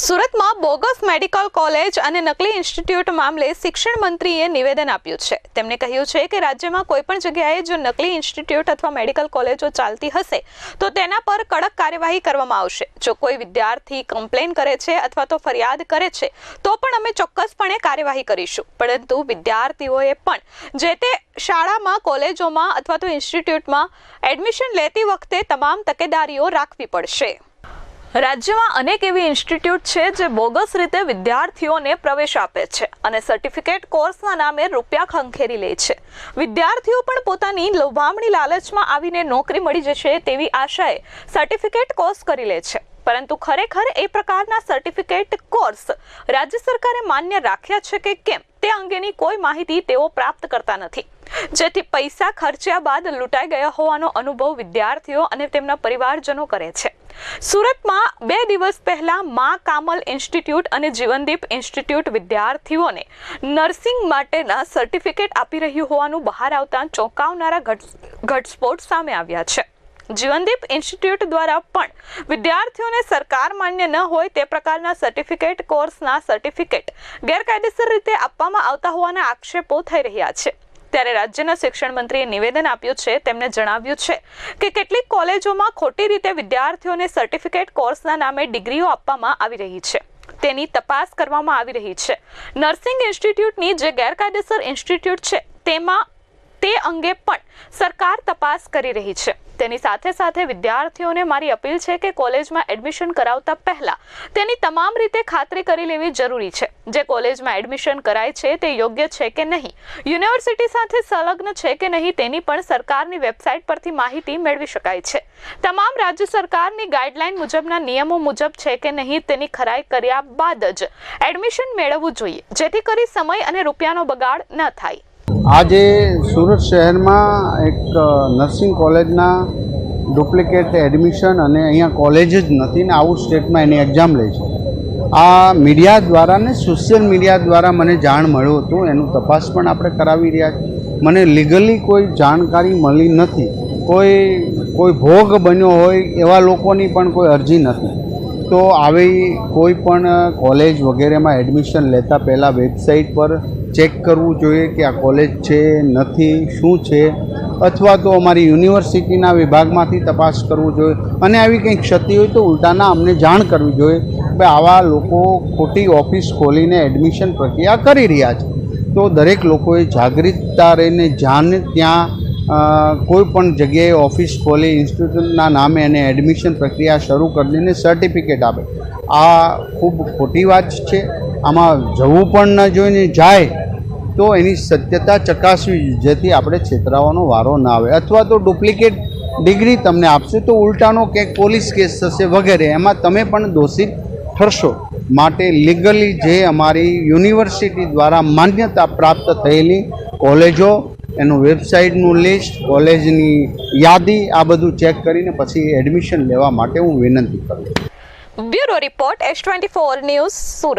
સુરતમાં bogus medical college અને નકલી ઇન્સ્ટિટ્યૂટ મામલે શિક્ષણ મંત્રીએ નિવેદન આપ્યું છે. તેમણે કહ્યું છે કે રાજ્યમાં કોઈ પણ જગ્યાએ જો નકલી ઇન્સ્ટિટ્યૂટ અથવા મેડિકલ કોલેજો ચાલતી હશે, તો તેના પર કડક કાર્યવાહી કરવામાં આવશે. જો કોઈ વિદ્યાર્થી કમ્પ્લેન કરે છે અથવા તો ફરિયાદ કરે છે, તો પણ અમે ચોક્કસપણે કાર્યવાહી કરીશું. પરંતુ વિદ્યાર્થીઓએ પણ જે તે શાળામાં, કોલેજોમાં અથવા તો ઇન્સ્ટિટ્યૂટમાં એડમિશન લેતી વખતે તમામ તકેદારીઓ રાખવી પડશે. રાજ્યમાં અનેક એવી ઇન્સ્ટિટ્યૂટ છે જે બોગસ રીતે વિદ્યાર્થીઓને પ્રવેશ આપે છે અને સર્ટિફિકેટ કોર્સના નામે રૂપિયા ખંખેરી લે છે. વિદ્યાર્થીઓ પણ પોતાની લોભામણી લાલચમાં આવીને નોકરી મળી જશે તેવી આશાએ સર્ટિફિકેટ કોર્સ કરી લે છે. પરંતુ ખરેખર એ પ્રકારના સર્ટિફિકેટ કોર્સ રાજ્ય સરકારે માન્ય રાખ્યા છે કે કેમ તે અંગેની કોઈ માહિતી તેઓ પ્રાપ્ત કરતા નથી. જેથી પૈસા ખર્ચ્યા બાદ લૂંટાઈ ગયા હોવાનો અનુભવ વિદ્યાર્થીઓ અને તેમના પરિવારજનો કરે છે. સુરતમાં બે દિવસ પહેલા મા કામલ ઇન્સ્ટિટ્યૂટ અને જીવનદીપ ઇન્સ્ટિટ્યૂટ વિદ્યાર્થીઓને નર્સિંગ માટેના સર્ટિફિકેટ આપી રહ્યું હોવાનું બહાર આવતા ચોંકાવનારા ઘટ, ઘટસ્ફોટ સામે આવ્યા છે. જીવનદીપ ઇન્સ્ટિટ્યૂટ દ્વારા પણ વિદ્યાર્થીઓને સરકાર માન્ય ન હોય તે પ્રકારના સર્ટિફિકેટ કોર્સના સર્ટિફિકેટ ગેરકાયદેસર રીતે આપવામાં આવતા હોવાના આક્ષેપો થઈ રહ્યા છે. ત્યારે રાજ્યના શિક્ષણ મંત્રીએ નિવેદન આપ્યું છે, તેમણે જણાવ્યું છે કે કેટલીક કોલેજોમાં ખોટી રીતે વિદ્યાર્થીઓને સર્ટિફિકેટ કોર્સના નામે ડિગ્રીઓ આપવામાં આવી રહી છે. તેની તપાસ કરવામાં આવી રહી છે. નર્સિંગ ઇન્સ્ટિટ્યૂટની જે ગેરકાયદેસર ઇન્સ્ટિટ્યૂટ છે, તેમાં તે અંગે પણ સરકાર તપાસ કરી રહી છે. તેની સાથે સાથે વિદ્યાર્થીઓને મારી અપીલ છે કે કોલેજમાં એડમિશન કરાવતા પહેલા તેની તમામ રીતે ખાતરી કરી લેવી જરૂરી છે. જે કોલેજમાં એડમિશન કરાય છે તે યોગ્ય છે કે નહીં? યુનિવર્સિટી સાથે સંલગ્ન છે કે નહીં તેની પણ સરકારની વેબસાઇટ પરથી માહિતી મેળવી શકાય છે. તમામ રાજ્ય સરકારની ગાઈડલાઈન મુજબના નિયમો મુજબ છે કે નહીં તેની ખરાઈ કર્યા બાદ જ એડમિશન મેળવવું જોઈએ. જેથી કરી સમય અને રૂપિયાનો બગાડ ન થાય. આજે સુરત શહેરમાં એક નર્સિંગ કોલેજના ડુપ્લિકેટ એડમિશન અને અહીંયા કોલેજ જ નથી ને આવું સ્ટેટમાં એની એક્ઝામ લે છે. આ મીડિયા દ્વારા ને સોશિયલ મીડિયા દ્વારા મને જાણ મળ્યું હતું, એનું તપાસ પણ આપણે કરાવી રહ્યા છીએ. મને લીગલી કોઈ જાણકારી મળી નથી. કોઈ કોઈ ભોગ બન્યો હોય એવા લોકોની પણ કોઈ અરજી નથી. તો આવી કોઈ પણ કોલેજ વગેરેમાં એડમિશન લેતા પહેલાં વેબસાઇટ પર ચેક કરવું જોઈએ કે આ કોલેજ છે, નથી, શું છે, અથવા તો અમારી યુનિવર્સિટીના વિભાગમાંથી તપાસ કરવું જોઈએ. અને આવી કંઈ ક્ષતિ હોય તો ઉલટાના અમને જાણ કરવી જોઈએ કે આવા લોકો ખોટી ઓફિસ ખોલીને એડમિશન પ્રક્રિયા કરી રહ્યા છે. તો દરેક લોકોએ જાગૃતતા રહીને જાણે ત્યાં કોઈ પણ જગ્યાએ ઓફિસ ખોલી, ઇન્સ્ટિટ્યૂટના નામે અને એડમિશન પ્રક્રિયા શરૂ કરી દઈને સર્ટિફિકેટ આપે. આ ખૂબ ખોટી વાત છે. આમાં જવું પણ ન જોઈને જાય તો એની સત્યતા ચકાસવી જેથી આપણે છેતરાવાનો વારો ના આવે. અથવા તો ડુપ્લિકેટ ડિગ્રી તમને આપશે તો ઉલટાનો ક્યાંક પોલીસ કેસ થશે વગેરે. એમાં તમે પણ દોષિત ઠરશો. માટે લીગલી જે અમારી યુનિવર્સિટી દ્વારા માન્યતા પ્રાપ્ત થયેલી કોલેજો, એનું વેબસાઇટનું લિસ્ટ કોલેજની યાદી, આ બધું ચેક કરીને પછી એડમિશન લેવા માટે હું વિનંતી કરું bureau report S twenty four news Surat.